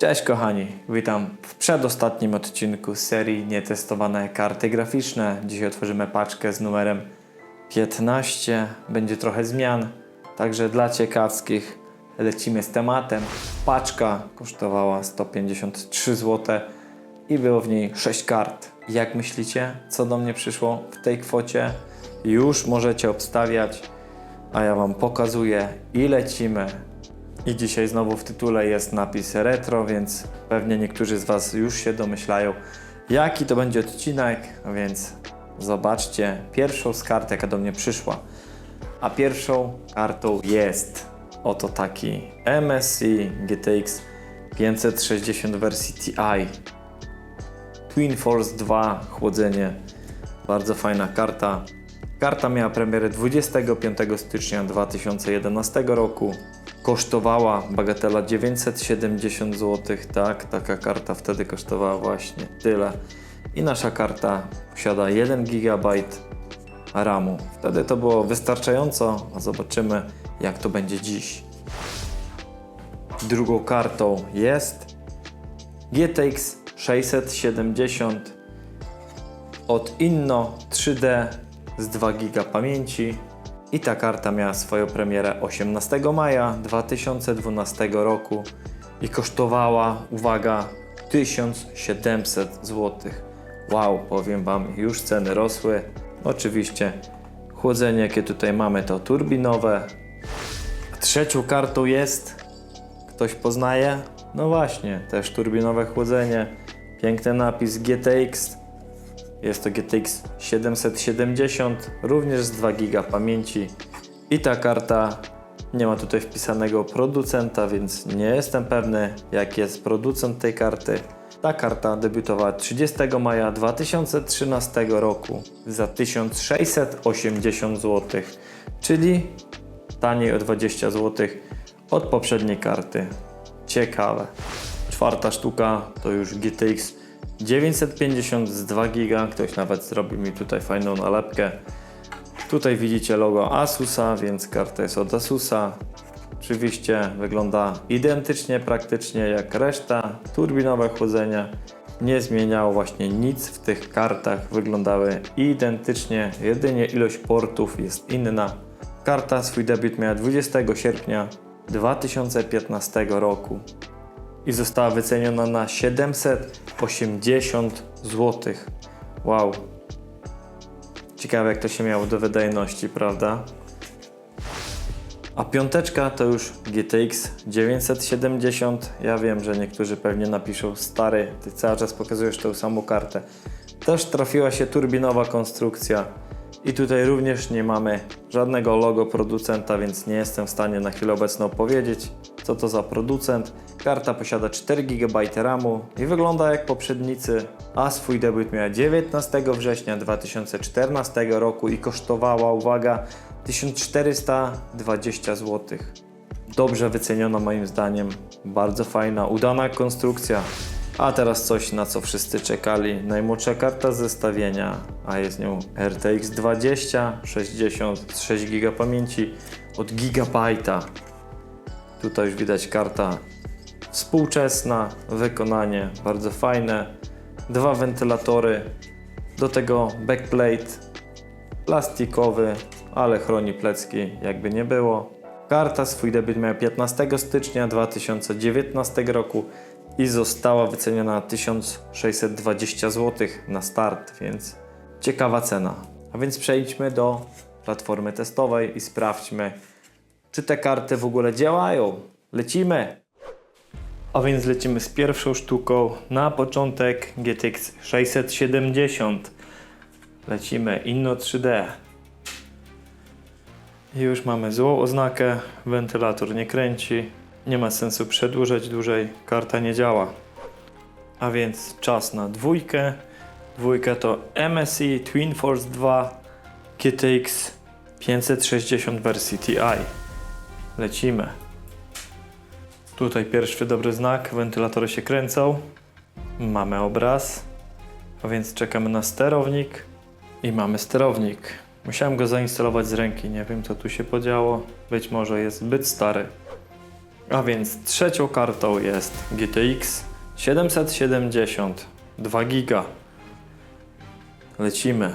Cześć kochani, witam w przedostatnim odcinku serii Nietestowane karty graficzne. Dzisiaj otworzymy paczkę z numerem 15. Będzie trochę zmian, także dla ciekawskich lecimy z tematem. Paczka kosztowała 153 zł i było w niej 6 kart. Jak myślicie, co do mnie przyszło w tej kwocie? Już możecie obstawiać, a ja Wam pokazuję i lecimy. I dzisiaj znowu w tytule jest napis retro, więc pewnie niektórzy z Was już się domyślają, jaki to będzie odcinek, więc zobaczcie pierwszą z kart, jaka do mnie przyszła. A pierwszą kartą jest oto taki MSI GTX 560 wersji TI. Twin Force 2 chłodzenie. Bardzo fajna karta. Karta miała premierę 25 stycznia 2011 roku. Kosztowała bagatela 970 zł. Tak, taka karta wtedy kosztowała właśnie tyle. I nasza karta posiada 1 GB RAMu. Wtedy to było wystarczająco, a zobaczymy jak to będzie dziś. Drugą kartą jest GTX 670 od Inno 3D z 2 GB pamięci i ta karta miała swoją premierę 18 maja 2012 roku i kosztowała, uwaga, 1700 zł. Wow, powiem Wam, już ceny rosły. Oczywiście chłodzenie, jakie tutaj mamy, to turbinowe. Trzecią kartą jest, ktoś poznaje? No właśnie, też turbinowe chłodzenie. Piękny napis GTX jest to GTX 770, również z 2 GB pamięci. I ta karta nie ma tutaj wpisanego producenta, więc nie jestem pewny, jaki jest producent tej karty. Ta karta debiutowała 30 maja 2013 roku za 1680 zł, czyli taniej o 20 zł od poprzedniej karty. Ciekawe. Czwarta sztuka to już GTX 950 z 2 GB. Ktoś nawet zrobił mi tutaj fajną nalepkę. Tutaj widzicie logo Asusa, więc karta jest od Asusa. Oczywiście wygląda identycznie praktycznie jak reszta. Turbinowe chłodzenie. Nie zmieniało właśnie nic w tych kartach. Wyglądały identycznie, jedynie ilość portów jest inna. Karta swój debiut miała 20 sierpnia 2015 roku i została wyceniona na 780 zł. Wow. Ciekawe jak to się miało do wydajności, prawda? A piąteczka to już GTX 970. Ja wiem, że niektórzy pewnie napiszą stary, ty cały czas pokazujesz tą samą kartę. Też trafiła się turbinowa konstrukcja. I tutaj również nie mamy żadnego logo producenta, więc nie jestem w stanie na chwilę obecną powiedzieć, co to za producent. Karta posiada 4 GB RAMu i wygląda jak poprzednicy, a swój debiut miała 19 września 2014 roku i kosztowała, uwaga, 1420 zł. Dobrze wyceniona moim zdaniem, bardzo fajna, udana konstrukcja. A teraz coś, na co wszyscy czekali. Najmłodsza karta zestawienia, a jest nią RTX 20, 60, 6 GB pamięci od Gigabyte'a. Tutaj już widać karta współczesna, wykonanie bardzo fajne. Dwa wentylatory, do tego backplate plastikowy, ale chroni plecki jakby nie było. Karta swój debiut miała 15 stycznia 2019 roku i została wyceniona na 1620 zł na start, więc ciekawa cena. A więc przejdźmy do platformy testowej i sprawdźmy, czy te karty w ogóle działają. Lecimy! A więc lecimy z pierwszą sztuką. Na początek GTX 670. Lecimy Inno 3D. I już mamy złą oznakę, wentylator nie kręci, nie ma sensu przedłużać dłużej, karta nie działa. A więc czas na dwójkę. Dwójka to MSI Twin Force 2 GTX 560 wersji TI. Lecimy. Tutaj pierwszy dobry znak, wentylatory się kręcą. Mamy obraz, a więc czekamy na sterownik i mamy sterownik. Musiałem go zainstalować z ręki, nie wiem co tu się podziało. Być może jest zbyt stary. A więc trzecią kartą jest GTX 770 2 giga. Lecimy.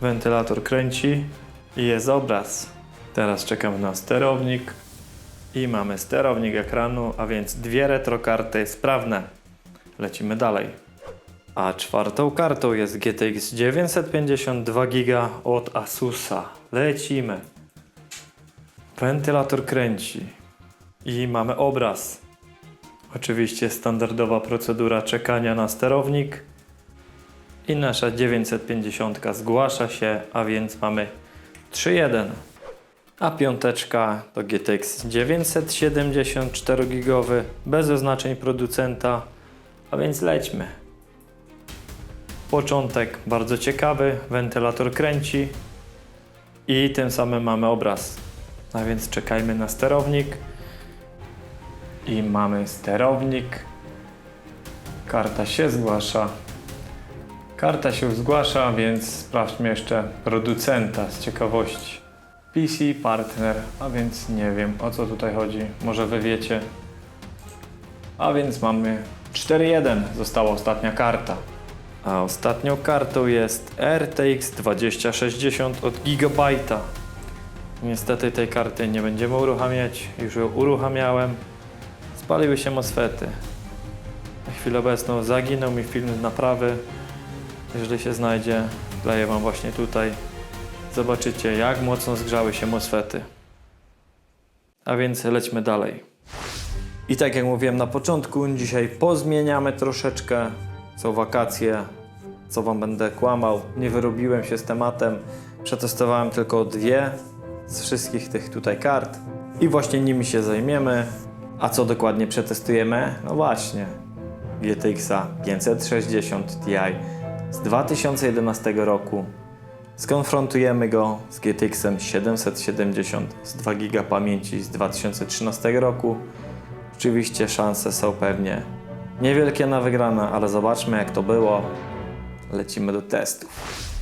Wentylator kręci i jest obraz. Teraz czekam na sterownik i mamy sterownik ekranu, a więc dwie retrokarty sprawne. Lecimy dalej. A czwartą kartą jest GTX 952 GB od Asusa. Lecimy. Wentylator kręci i mamy obraz. Oczywiście standardowa procedura czekania na sterownik i nasza 950 zgłasza się, a więc mamy 3.1. A piąteczka to GTX 974 GB bez oznaczeń producenta, a więc lećmy. Początek bardzo ciekawy, wentylator kręci i tym samym mamy obraz. A więc czekajmy na sterownik i mamy sterownik. Karta się zgłasza. Karta się zgłasza, więc sprawdźmy jeszcze producenta z ciekawości. PC Partner, a więc nie wiem o co tutaj chodzi, może wy wiecie. A więc mamy 4.1, została ostatnia karta. A ostatnią kartą jest RTX 2060 od Gigabyte'a. Niestety tej karty nie będziemy uruchamiać, już ją uruchamiałem. Spaliły się mosfety. Na chwilę obecną zaginął mi film z naprawy. Jeżeli się znajdzie, wkleję Wam właśnie tutaj. Zobaczycie jak mocno zgrzały się mosfety. A więc lećmy dalej. I tak jak mówiłem na początku, dzisiaj pozmieniamy troszeczkę. Są wakacje, co Wam będę kłamał. Nie wyrobiłem się z tematem. Przetestowałem tylko dwie z wszystkich tych tutaj kart i właśnie nimi się zajmiemy. A co dokładnie przetestujemy? No właśnie, GTX 560 Ti z 2011 roku. Skonfrontujemy go z GTX 770 z 2 GB pamięci z 2013 roku. Oczywiście szanse są pewnie niewielkie na wygrane, ale zobaczmy jak to było. Lecimy do testów.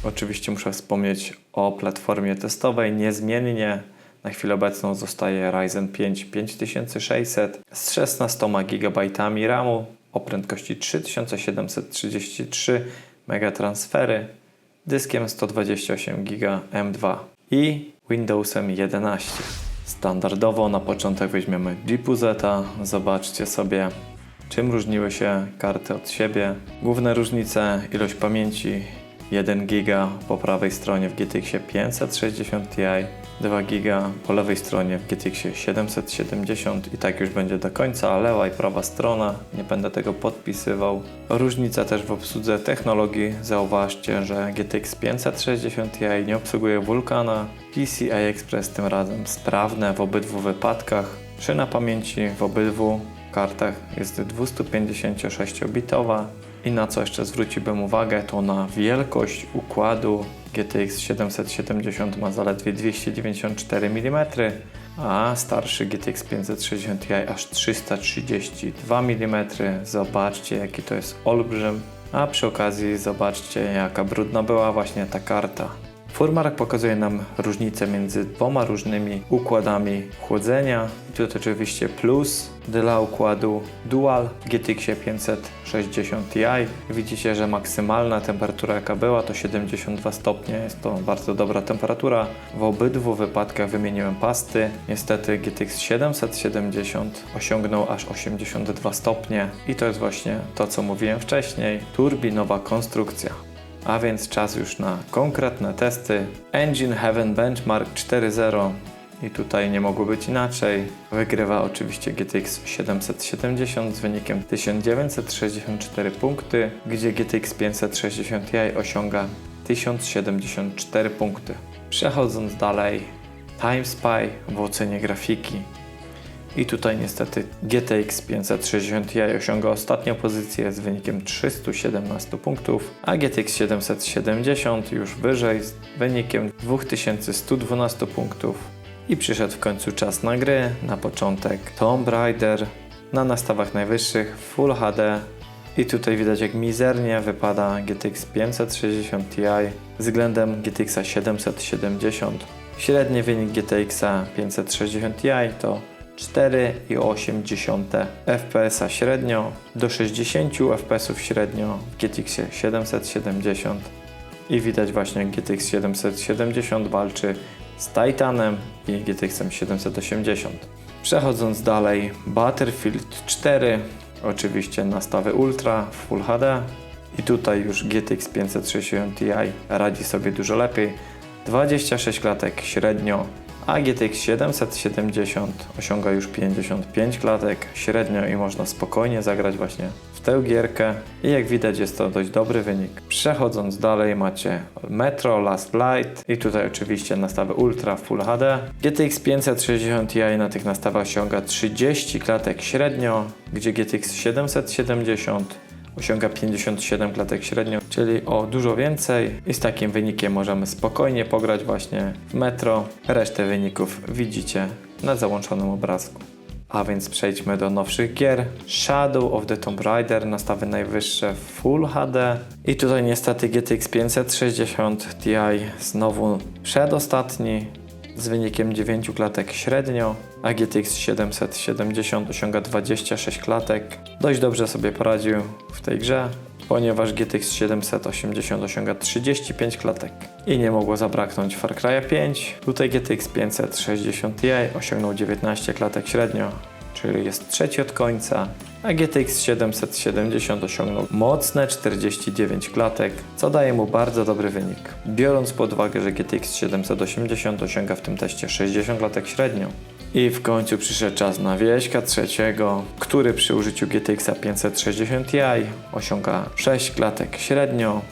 Oczywiście muszę wspomnieć o platformie testowej. Niezmiennie na chwilę obecną zostaje Ryzen 5 5600 z 16 GB RAMu o prędkości 3733 megatransfery, dyskiem 128 GB M2 i Windowsem 11. Standardowo na początek weźmiemy Zeta. Zobaczcie sobie czym różniły się karty od siebie. Główne różnice ilość pamięci 1 GB po prawej stronie w GTX 560 Ti, 2 GB po lewej stronie w GTX 770 i tak już będzie do końca, lewa i prawa strona, nie będę tego podpisywał. Różnica też w obsłudze technologii, zauważcie, że GTX 560 Ti nie obsługuje Vulkana, PCI Express tym razem sprawne w obydwu wypadkach, szyna pamięci w obydwu kartach jest 256-bitowa i na co jeszcze zwróciłbym uwagę to na wielkość układu GTX 770 ma zaledwie 294 mm, a starszy GTX 560 Ti aż 332 mm. Zobaczcie jaki to jest olbrzym, a przy okazji zobaczcie jaka brudna była właśnie ta karta. Furmark pokazuje nam różnicę między dwoma różnymi układami chłodzenia. Tutaj oczywiście plus dla układu Dual GTX 560 Ti. Widzicie, że maksymalna temperatura jaka była to 72 stopnie. Jest to bardzo dobra temperatura. W obydwu wypadkach wymieniłem pasty. Niestety GTX 770 osiągnął aż 82 stopnie i to jest właśnie to co mówiłem wcześniej. Turbinowa konstrukcja. A więc czas już na konkretne testy. Engine Heaven Benchmark 4.0 i tutaj nie mogło być inaczej. Wygrywa oczywiście GTX 770 z wynikiem 1964 punkty, gdzie GTX 560 Ti osiąga 1074 punkty. Przechodząc dalej, TimeSpy w ocenie grafiki. I tutaj niestety GTX 560 Ti osiąga ostatnią pozycję z wynikiem 317 punktów, a GTX 770 już wyżej z wynikiem 2112 punktów. I przyszedł w końcu czas na gry. Na początek Tomb Raider na nastawach najwyższych Full HD. I tutaj widać jak mizernie wypada GTX 560 Ti względem GTX 770. Średni wynik GTX 560 Ti to 4,8 fps średnio, do 60 fps średnio w GTX 770 i widać właśnie GTX 770 walczy z Titanem i GTX 780. Przechodząc dalej, Battlefield 4, oczywiście nastawy Ultra w Full HD i tutaj już GTX 560 Ti radzi sobie dużo lepiej, 26 klatek średnio, a GTX 770 osiąga już 55 klatek średnio i można spokojnie zagrać właśnie w tę gierkę i jak widać jest to dość dobry wynik. Przechodząc dalej macie Metro Last Light i tutaj oczywiście nastawy Ultra Full HD. GTX 560 Ti na tych nastawach osiąga 30 klatek średnio, gdzie GTX 770 osiąga 57 klatek średnio, czyli o dużo więcej i z takim wynikiem możemy spokojnie pograć właśnie w Metro. Resztę wyników widzicie na załączonym obrazku. A więc przejdźmy do nowszych gier. Shadow of the Tomb Raider, nastawy najwyższe Full HD. I tutaj niestety GTX 560 Ti znowu przedostatni z wynikiem 9 klatek średnio, a GTX 770 osiąga 26 klatek. Dość dobrze sobie poradził w tej grze, ponieważ GTX 780 osiąga 35 klatek i nie mogło zabraknąć Far Cry 5. Tutaj GTX 560 Ti osiągnął 19 klatek średnio, czyli jest trzeci od końca, a GTX 770 osiągnął mocne 49 klatek, co daje mu bardzo dobry wynik. Biorąc pod uwagę, że GTX 780 osiąga w tym teście 60 klatek średnio. I w końcu przyszedł czas na wieśka trzeciego, który przy użyciu GTX 560 Ti osiąga 6 klatek średnio,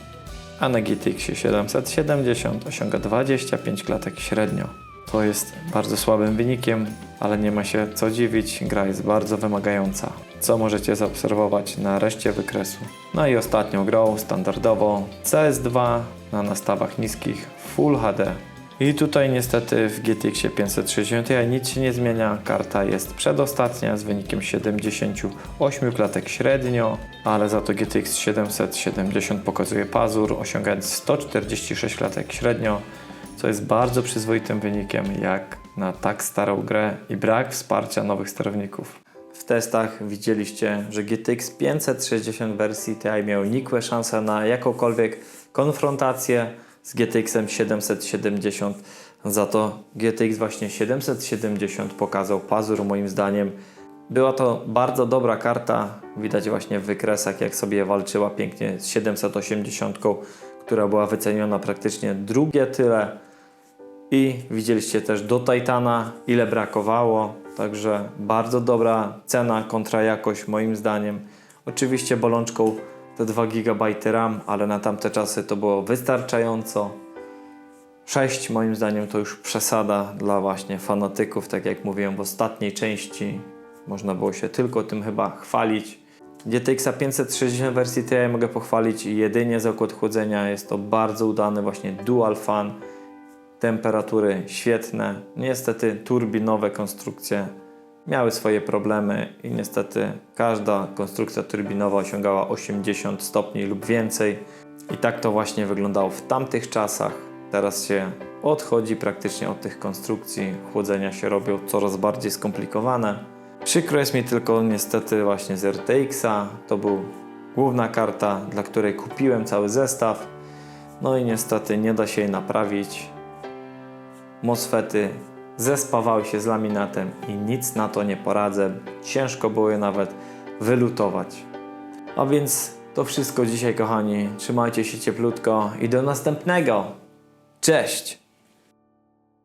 a na GTX 770 osiąga 25 klatek średnio. To jest bardzo słabym wynikiem, ale nie ma się co dziwić, gra jest bardzo wymagająca, co możecie zaobserwować na reszcie wykresu. No i ostatnią grą, standardowo CS2 na nastawach niskich Full HD. I tutaj niestety w GTX 560 Ti nic się nie zmienia, karta jest przedostatnia z wynikiem 78 klatek średnio, ale za to GTX 770 pokazuje pazur, osiągając 146 klatek średnio, co jest bardzo przyzwoitym wynikiem jak na tak starą grę i brak wsparcia nowych sterowników. W testach widzieliście, że GTX 560 wersji TI miał nikłe szanse na jakąkolwiek konfrontację z GTX 770. Za to GTX właśnie 770 pokazał pazur moim zdaniem. Była to bardzo dobra karta, widać właśnie w wykresach jak sobie walczyła pięknie z 780, która była wyceniona praktycznie drugie tyle. I widzieliście też do Titana, ile brakowało. Także bardzo dobra cena kontra jakość moim zdaniem. Oczywiście bolączką te 2 GB RAM, ale na tamte czasy to było wystarczająco. 6 moim zdaniem to już przesada dla właśnie fanatyków, tak jak mówiłem w ostatniej części. Można było się tylko tym chyba chwalić. GTX 560 wersji TI mogę pochwalić jedynie za układ chłodzenia. Jest to bardzo udany właśnie dual fan temperatury świetne. Niestety turbinowe konstrukcje miały swoje problemy i niestety każda konstrukcja turbinowa osiągała 80 stopni lub więcej. I tak to właśnie wyglądało w tamtych czasach. Teraz się odchodzi praktycznie od tych konstrukcji. Chłodzenia się robią coraz bardziej skomplikowane. Przykro jest mi tylko niestety właśnie z RTX-a. To był główna karta, dla której kupiłem cały zestaw. No i niestety nie da się jej naprawić. MOSFETy zespawały się z laminatem i nic na to nie poradzę. Ciężko było je nawet wylutować. A więc to wszystko dzisiaj, kochani. Trzymajcie się cieplutko i do następnego. Cześć!